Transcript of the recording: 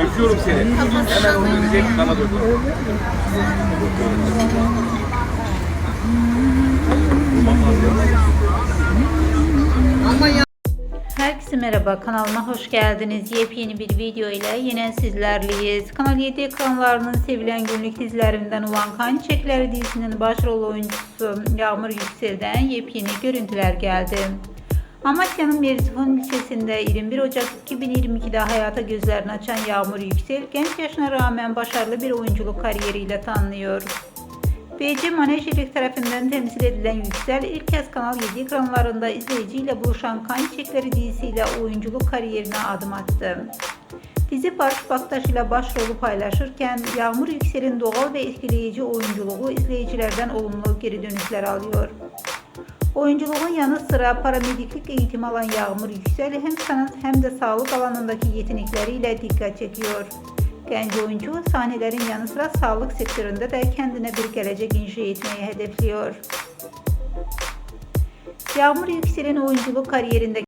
Öpüyorum seni. Hemen onu diyecek bana dön. Herkese merhaba kanalıma hoş geldiniz. Yepyeni bir video ile yine sizlerleyiz. Kanal 7 ekranlarının sevilen günlük dizilerinden olan Kan Çiçekleri dizisinin başrol oyuncusu Yağmur Yüksel'den yepyeni görüntüler geldi. Amasya'nın Merzifon ilçesinde 21 Ocak 2022'de hayata gözlerini açan Yağmur Yüksel, genç yaşına rağmen başarılı bir oyunculuk kariyeriyle tanınıyor. BC Maneşirik tarafından temsil edilen Yüksel ilk kez Kanal 7 ekranlarında izleyiciyle buluşan Kan Çiçekleri dizisiyle oyunculuk kariyerine adım attı. Dizi Barış Baktaş ile başrolü paylaşırken Yağmur Yüksel'in doğal ve etkileyici oyunculuğu izleyicilerden olumlu geri dönüşler alıyor. Oyunculuğun yanı sıra paramediklik eğitimi alan Yağmur Yüksel hem sanat hem de sağlık alanındaki yetenekleriyle dikkat çekiyor. Genç oyuncu sahnelerin yanı sıra sağlık sektöründe de kendine bir gelecek inşa etmeyi hedefliyor. Yağmur Yüksel'in oyunculuk kariyerinde